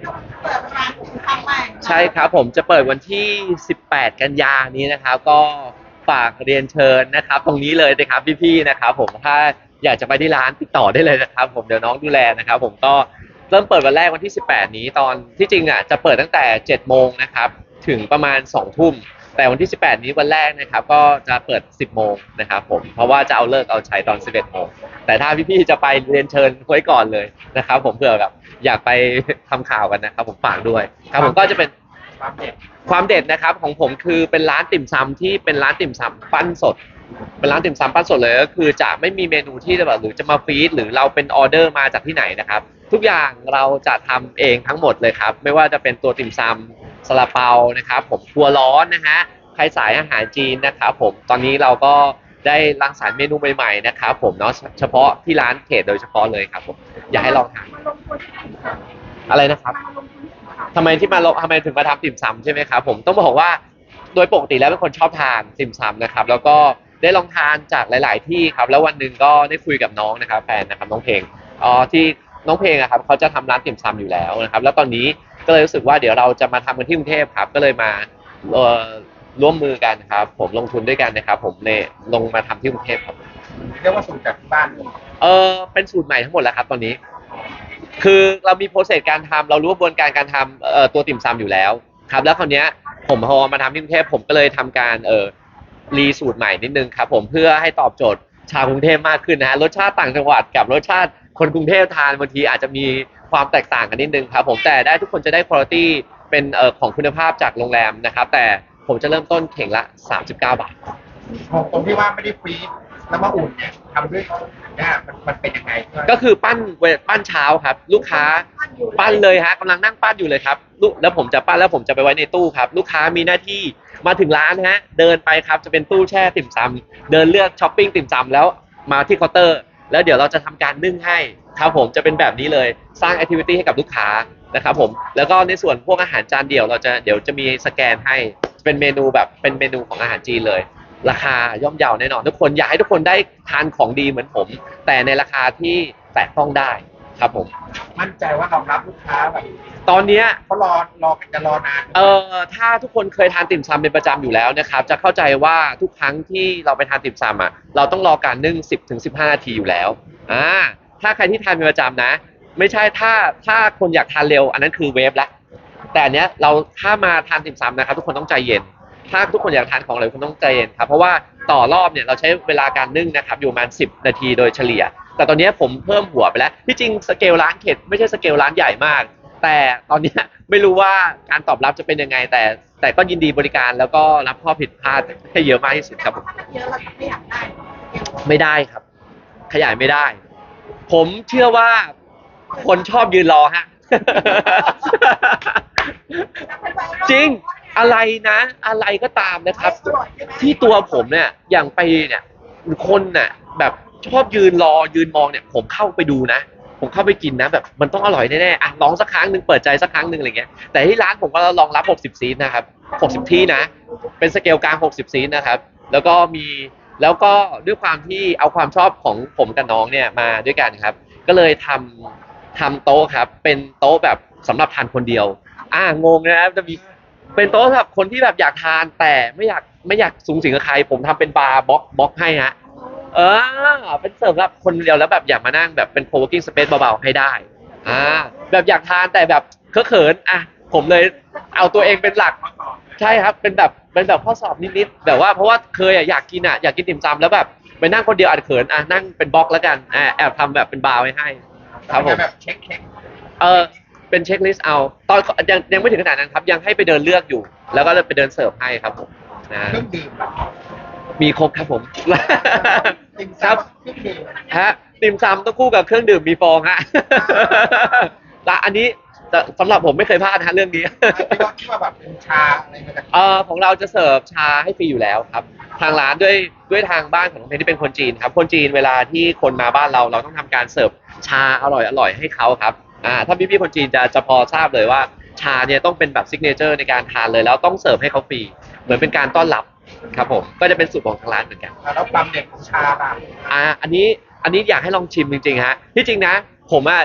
เขาเปิดร้านครั้งแรกใช่ครับผมจะเปิดวันที่ 18 กันยานี้นะครับ ก็ฝากเรียนเชิญนะครับ ตรงนี้เลยนะครับพี่ๆนะครับ ผมถ้าอยากจะไปที่ร้านติดต่อได้เลยนะครับ ผมเดี๋ยวน้องดูแลนะครับ ผมก็เริ่มเปิดวันแรกวันที่ 18 นี้ตอนที่จริงอะจะเปิดตั้งแต่ 7 โมงนะครับ ถึงประมาณ 2 ทุ่ม แต่วันที่ 18 นี้วันแรกนะครับ ก็จะเปิด 10 โมงนะครับผม เพราะว่าจะเอาเลิกเอาใช้ตอน 11 โมง แต่ถ้าพี่ๆ จะไปเรียนเชิญไว้ก่อนเลยนะครับ ผมเผื่อแบบอยากไปทำข่าวกันนะครับผมฝากด้วยครับผมก็จะเป็นความเด็ดความเด็ดนะครับของผมคือเป็นร้านติ่มซำที่เป็นร้านติ่มซำปั้นสด เป็นร้านติ่มซำปั้นสดเลยก็คือจะไม่มีเมนูที่จะแบบหรือจะมาฟีดหรือเราเป็นออเดอร์มาจากที่ไหนนะครับ ทุกอย่างเราจะทำเองทั้งหมดเลยครับ ไม่ว่าจะเป็นตัวติ่มซำ ซาลาเปานะครับผมครัวร้อนนะฮะใครสายอาหารจีนนะครับผมตอนนี้เราก็ได้รังสรรค์เมนูใหม่ๆนะครับผมเนาะเฉพาะที่ร้านเขตโดยเฉพาะเลยครับผมอยากให้ลองทานอะไรนะครับมาลงทุนที่ไหนคะทำไมที่มาลงทำไมถึงมาทำติ่มซำใช่ไหมครับผมต้องบอกว่าโดยปกติแล้วเป็นคนชอบทานติ่มซำนะครับ แล้วก็ได้ลองทานจากหลาย ๆ ที่ครับ แล้ววันหนึ่งก็ได้คุยกับน้องนะครับแฟนนะครับน้องเพลงอ๋อที่น้องเพลงอะครับเขาจะทำร้านติ่มซำอยู่แล้วนะครับ แล้วตอนนี้ ก็เลยรู้สึกว่าเดี๋ยวเราจะมาทำกันที่กรุงเทพครับ ก็เลยมาเอ่อร่วมมือกันครับ ผมลงทุนด้วยกันนะครับ ผมเนี่ยลงมาทำที่กรุงเทพครับ เรียกว่าสูตรจากที่บ้านเลยเออเป็นสูตรใหม่ทั้งหมดแล้วครับตอนนี้ คือเรามีโปรเซสการทำเรารู้กระบวนการการทำเอ่อตัวติ่มซำอยู่แล้วครับ แล้วคราวเนี้ยผมพอมาทำที่กรุงเทพผมก็เลยทำการเอ่อรีสูตรใหม่นิดนึงครับ ผมเพื่อให้ตอบโจทย์ชาวกรุงเทพมากขึ้นนะฮะรสชาติต่างจังหวัดกับรสชาติคนกรุงเทพทานบางทีอาจจะมี ความแตกต่างกันนิดนึงครับผมแต่ได้ทุกคนจะได้คุณภาพเป็นเอ่อของคุณภาพจากโรงแรมนะครับ แต่ผมจะเริ่มต้นเข่งละ 39 บาทของตรงที่ว่าไม่ได้ฟรีซแล้วมาอุ่นเนี่ยทำด้วยเนี่ยมันมันเป็นยังไงก็คือปั้นเวปั้นเช้าครับ ลูกค้าปั้นเลยฮะกำลังนั่งปั้นอยู่เลยครับลูกแล้วผมจะปั้นแล้วผมจะไปไว้ในตู้ครับ ลูกค้ามีหน้าที่มาถึงร้านฮะ เดินไปครับจะเป็นตู้แช่ติ่มซำเดินเลือกช้อปปิ้งติ่มซำแล้วมาที่เคาน์เตอร์ แล้วเดี๋ยวเราจะทำการนึ่งให้ครับผมจะเป็นแบบนี้เลยสร้างแอคทิวิตี้ให้กับลูกค้านะครับผมแล้วก็ในส่วนพวกอาหารจานเดี่ยวเราจะเดี๋ยวจะมีสแกนให้เป็นเมนูแบบเป็นเมนูของอาหารจีนเลย ราคาย่อมเยาแน่นอนทุกคนอยากให้ทุกคนได้ทานของดีเหมือนผม แต่ในราคาที่แตะต้องได้ ครับผม มั่นใจว่ารองรับลูกค้าแบบตอนเนี้ย เขารอรอกันจะรอนานเอ่อถ้าทุกคนเคยทานติ่มซำเป็นประจำอยู่แล้วนะครับ จะเข้าใจว่าทุกครั้งที่เราไปทานติ่มซำอะเราต้องรอการนึ่ง 10ถึง15 นาทีอยู่แล้วอ่าถ้าใครที่ทานเป็นประจำนะ ไม่ใช่ถ้าถ้าคนอยากทานเร็ว อันนั้นคือเวฟละแต่อันเนี้ยเราถ้ามาทานติ่มซำนะครับ ทุกคนต้องใจเย็น ถ้าทุกคนอยากทานของเร็วคุณต้องใจเย็นครับเพราะว่า ต่อรอบเนี่ยเราใช้เวลาการนึ่งนะครับอยู่ประมาณ 10 นาทีโดยเฉลี่ย แต่ตอนเนี้ยผมเพิ่มหัวไปแล้วที่จริงสเกลร้านเข็ดไม่ใช่สเกลร้านใหญ่มาก แต่ตอนเนี้ยไม่รู้ว่าการตอบรับจะเป็นยังไง แต่แต่ก็ยินดีบริการแล้วก็รับข้อผิดพลาดให้เยอะมากที่สุดครับผมถ้ามันเยอะเราจะไม่อยากได้ไม่ได้ครับ ขยายไม่ได้ ผมเชื่อว่าคนชอบยืนรอฮะจริง อะไรนะอะไรก็ตามนะครับ ที่ตัวผมเนี่ยอย่างไปเนี่ยคนน่ะแบบชอบยืนรอยืนมองเนี่ย ผมเข้าไปดูนะ ผมเข้าไปกินนะ แบบมันต้องอร่อยแน่ๆอะลองสักครั้งหนึ่งเปิดใจสักครั้งหนึ่งอะไรเงี้ยแต่ที่ร้านผมก็ลองรับ 60 ซีนนะครับ 60 ที่นะ เป็นสเกลกลาง 60 ซีนนะครับ แล้วก็มีแล้วก็ด้วยความที่เอาความชอบของผมกับน้องเนี่ยมาด้วยกันครับ ก็เลยทำทำโต๊ะครับ เป็นโต๊ะแบบสำหรับทานคนเดียว อ่างงนะครับจะมี เป็นโต๊ะสำหรับคนที่แบบอยากทานแต่ไม่อยากไม่อยากสูงสิงกับใคร ผมทำเป็นบาร์บล็อกบล็อกให้ฮะเออเป็นเสิร์ฟสำหรับคนเดียวแล้วแบบอยากมานั่งแบบเป็น co-working space เบาๆให้ได้อ่าแบบอยากทานแต่แบบเคอะเขินอะผมเลยเอาตัวเองเป็นหลัก ใช่ครับเป็นแบบเป็นแบบข้อสอบนิดๆแบบว่าเพราะว่าเคยอะอยากกินอะอยากกินติ่มซำแล้วแบบไปนั่งคนเดียวอาจเขินอะนั่งเป็นบล็อกแล้วกันอ่าแอบทำแบบเป็นบาร์ไว้ให้ ครับผมแบบเช็คเช็คเออ เป็นเช็คลิสต์เอา ตอนยังยังไม่ถึงขนาดนั้นครับ ยังให้ไปเดินเลือกอยู่ แล้วก็ไปเดินเสิร์ฟให้ครับผมนะเครื่องดื่มแบบมีครบครับผม ติ่มครับซำเครื่องดื่มฮะติ่มซำต้องคู่กับเครื่องดื่มมีฟองฮะ และอันนี้จะสำหรับผมไม่เคยพลาดนะฮะเรื่องนี้ ที่ว่าที่ว่าแบบเป็นชาอะไรมาจากเอ่อของเราจะเสิร์ฟชาให้ฟรีอยู่แล้วครับ ทางร้านด้วยด้วยทางบ้านของน้องเพชรที่เป็นคนจีนครับ คนจีนเวลาที่คนมาบ้านเราเราต้องทำการเสิร์ฟชาอร่อยอร่อยให้เขาครับ อ่าถ้าพี่ๆคนจีนจะจะพอทราบเลยว่า ชาเนี่ยต้องเป็นแบบซิกเนเจอร์ในการทานเลยแล้วต้องเสิร์ฟให้เขาฟรีเหมือนเป็นการต้อนรับครับผมก็จะเป็นสูตรของทางร้านเหมือนกันแล้วความเด็ดของชาล่ะอ่าอันนี้อันนี้อยากให้ลองชิมจริงๆฮะที่จริงนะ ผมอะ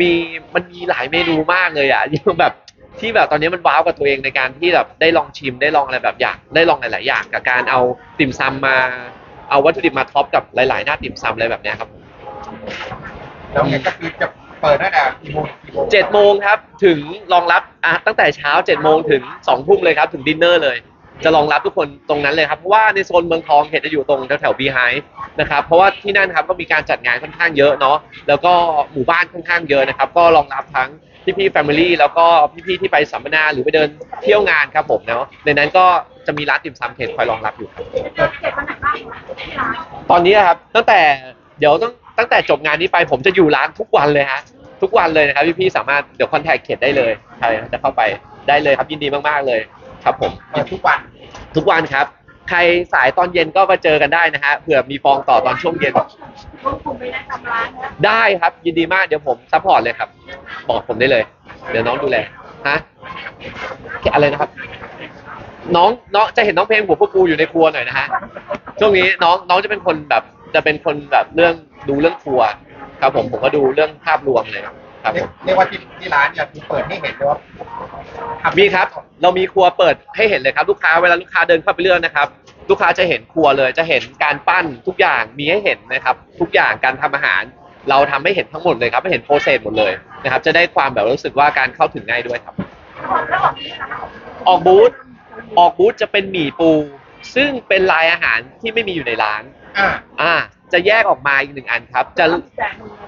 มีมันมีหลายเมนูมากเลยอะยังแบบที่แบบตอนนี้มันว้าวกับตัวเองในการที่แบบได้ลองชิมได้ลองอะไรแบบอยากได้ลองหลาย ๆ อย่าง กับการเอาติ่มซำมาเอาวัตถุดิบมาท็อปกับหลาย ๆ หน้าติ่มซำอะไรแบบเนี้ยครับแล้วไงก็คือจะ เปิดตั้งแต่กี่โมงกี่โมงเจ็ดโมงครับถึงรองรับอะตั้งแต่เช้าเจ็ดโมงถึงสองทุ่มเลยครับถึงดินเนอร์เลย จะรองรับทุกคนตรงนั้นเลยครับเพราะว่าในโซนเมืองทองเขตจะอยู่ตรงแถวๆบีไฮนะครับเพราะว่าที่นั่นครับก็มีการจัดงานค่อนข้างเยอะเนาะแล้วก็หมู่บ้านค่อนข้างเยอะนะครับก็รองรับทั้งพี่ๆแฟมิลี่แล้วก็พี่ๆที่ไปสัมมนาหรือไปเดินเที่ยวงานครับผมเนาะในนั้นก็จะมีร้านติ่มซำเขตคอยรองรับอยู่ครับ เจ็ดเจ็ดวันไหนบ้างที่ร้านตอนนี้ครับตั้งแต่เดี๋ยวต้อง ตั้งแต่จบงานนี้ไปผมจะอยู่ร้านทุกวันเลยฮะทุกวันเลยนะครับพี่ๆสามารถเดี๋ยวคอนแทคเขตได้เลยใครจะเข้าไปได้เลยครับยินดีมากๆเลยครับผมเปิดทุกวันทุกวันครับ ใครสายตอนเย็นก็มาเจอกันได้นะฮะเผื่อมีฟองต่อตอนช่วงเย็นรวมกลุ่มไปได้ทำร้านนะได้ครับยินดีมากเดี๋ยวผมซัพพอร์ตเลยครับ บอกผมได้เลย เดี๋ยวน้องดูแลฮะอะไรนะครับ น้องน้องจะเห็นน้องเพลงหัวพวกกูอยู่ในครัวหน่อยนะฮะช่วงนี้น้องน้องจะเป็นคนแบบจะเป็นคนแบบเรื่อง ดูเรื่องครัวครับผมผมก็ดูเรื่องภาพรวมเลยครับผเรียกมเรียกว่าที่ที่ร้านเนี่ยคือเปิดให้เห็นเลยว่าทำมีครับ เรามีครัวเปิดให้เห็นเลยครับ ลูกค้าเวลาลูกค้าเดินเข้าไปเลือกนะครับ ลูกค้าจะเห็นครัวเลยจะเห็นการปั้นทุกอย่างมีให้เห็นนะครับ ทุกอย่างการทำอาหาร เราทำให้เห็นทั้งหมดเลยครับให้เห็นโปรเซสหมดเลยนะครับ จะได้ความแบบรู้สึกว่าการเข้าถึงง่ายด้วยครับแล้วออกที่ร้านออกบูธออกบูธจะเป็นหมี่ปู ซึ่งเป็นลายอาหารที่ไม่มีอยู่ในร้านอ่าอ่า จะแยกออกมาอีกหนึ่งอันครับ จะ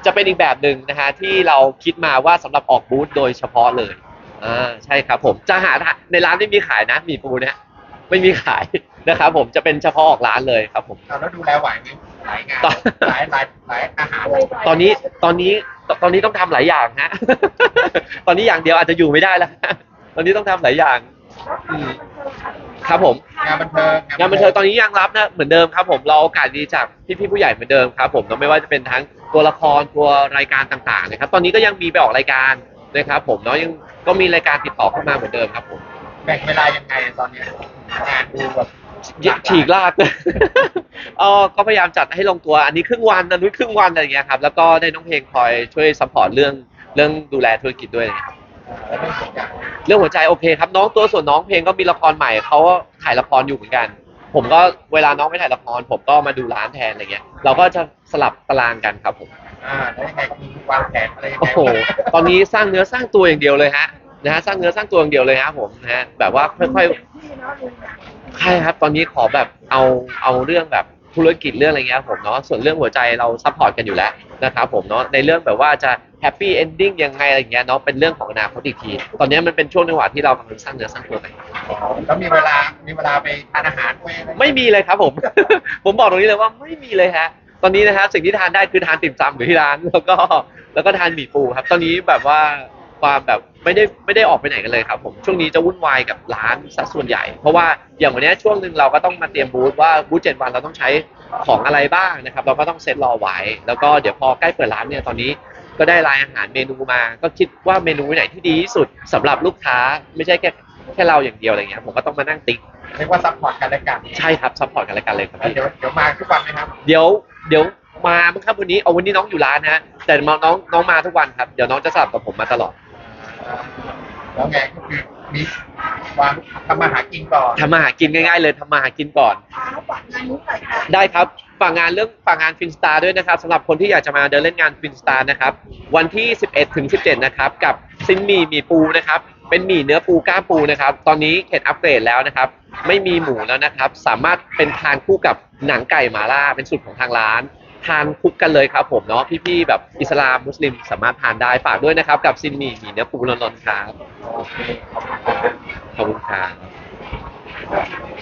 จะเป็นอีกแบบหนึ่งนะฮะที่เราคิดมาว่าสำหรับออกบูธโดยเฉพาะเลยอ่าใช่ครับผมจะหาในร้านไม่มีขายนะหมี่ปูเนี่ยไม่มีขายนะครับผมจะเป็นเฉพาะออกร้านเลยครับผมเอาแล้วดูแลไหวไหมหลายงานต่อหลายหลายหลายอาหารตอนนี้ตอนนี้ตอนนี้ต้องทำหลายอย่างฮะ ตอนนี้อย่างเดียวอาจจะอยู่ไม่ได้แล้ว ตอนนี้ต้องทำหลายอย่าง อืม ครับผม งานบันเทิงงานบันเทิงตอนนี้ยังรับนะเหมือนเดิมครับผมเราโอกาสดีจากพี่ๆผู้ใหญ่เหมือนเดิมครับผมเนาะไม่ว่าจะเป็นทั้งตัวละครตัวรายการต่างๆนะครับตอนนี้ก็ยังมีไปออกรายการนะครับผมเนาะยังก็มีรายการติดต่อเข้ามาเหมือนเดิมครับผมแบ่งเวลายังไงตอนเนี้ยงานดูแบบฉีกลากเออก็พยายามจัดให้ลงตัวอันนี้ครึ่งวันอันนู้นครึ่งวันอะไรอย่างเงี้ยครับแล้วก็ได้น้องเพลงคอยช่วยซัพพอร์ตเรื่องเรื่องดูแลธุรกิจด้วยนะครับ แล้วไม่สนใจเรื่องหัวใจโอเคครับน้องตัวส่วนน้องเพลงก็มีละครใหม่เขาก็ถ่ายละครอยู่เหมือนกัน ผมก็เวลาน้องไปถ่ายละคร ผมก็มาดูร้านแทนอะไรเงี้ย เราก็จะสลับตารางกันครับผมอ่าแล้วยังไงมีวางแผนอะไรยังไงโอ้โหตอนนี้สร้างเนื้อสร้างตัวอย่างเดียวเลยฮะนะฮะสร้างเนื้อสร้างตัวอย่างเดียวเลยฮะผมนะฮะแบบว่าค่อยที่เนาะดูนะๆใช่ครับ ตอนนี้ขอแบบเอาเอาเรื่องแบบ ธุรกิจเรื่องอะไรเงี้ยครับผมเนาะส่วนเรื่องหัวใจเราซัพพอร์ตกันอยู่แล้วนะครับผมเนาะในเรื่องแบบว่าจะแฮปปี้เอนดิ้งยังไงอะไรเงี้ยเนาะเป็นเรื่องของอนาคตอีกทีตอนนี้มันเป็นช่วงจังหวะที่เรากำลังสร้างเนื้อสร้างตัวกันแล้วมีเวลามีเวลาไปทานอาหารไปอะรไม่มีเลยครับผม ผมบอกตรงนี้เลยว่าไม่มีเลยฮะตอนนี้นะฮะสิ่งที่ทานได้คือทานติ่มซำอยู่ที่ร้าน แล้วก็แล้วก็ทานหมี่ปูครับ ตอนนี้แบบว่า ความแบบไม่ได้ไม่ได้ออกไปไหนกันเลยครับผมช่วงนี้จะวุ่นวายกับร้านซะส่วนใหญ่ เพราะว่าอย่างวันเนี้ยช่วงหนึ่งเราก็ต้องมาเตรียมบูธว่าบูธเจ็ดวันเราต้องใช้ของอะไรบ้างนะครับ เราก็ต้องเซตรอไว้ แล้วก็เดี๋ยวพอใกล้เปิดร้านเนี่ยตอนนี้ก็ได้รายอาหารเมนูมา ก็คิดว่าเมนูไหนที่ดีที่สุดสำหรับลูกค้าไม่ใช่แค่แค่เราอย่างเดียวอะไรเงี้ยผมก็ต้องมานั่งติ๊กเรียกว่าซัพพอร์ตกันและกันใช่ครับซัพพอร์ตกันและกันเลยครับแล้วพี่เดี๋ยวเดี๋ยวมาทุกวันไหมครับเดี๋ยวเดี๋ยวมาเมื่อครับวันนี้เอาวันนี้น้องอยู่ร้านนะฮะแต่น้องน้องน้องมาทุกวันครับเดี๋ยวน้องจะสลับกับผมมาตลอด แล้วไงก็คือมีวางทำมาหากินก่อนทำมาหากินง่ายๆเลยทำมาหากินก่อนเช้ากงานนี้ใส่ค่ะได้ครับฝากงานเรื่องฝากงานฟินสตาร์ด้วยนะครับสำหรับคนที่อยากจะมาเดินเล่นงานฟินสตาร์นะครับ วันที่ 11ถึง17 นะครับ กับซินหมี่หมี่ปูนะครับ เป็นหมี่เนื้อปูก้ามปูนะครับ ตอนนี้เขตอัปเกรดแล้วนะครับ ไม่มีหมูแล้วนะครับ สามารถเป็นทานคู่กับหนังไก่หมาล่าเป็นสูตรของทางร้าน ทานคุกกันเลยครับผมเนาะพี่ๆแบบอิสลามมุสลิมสามารถทานได้ฝากด้วยนะครับกับซินหมี่หมี่เนื้อปูร้อนๆครับโอเคขอบคุณครับขอบคุณครับ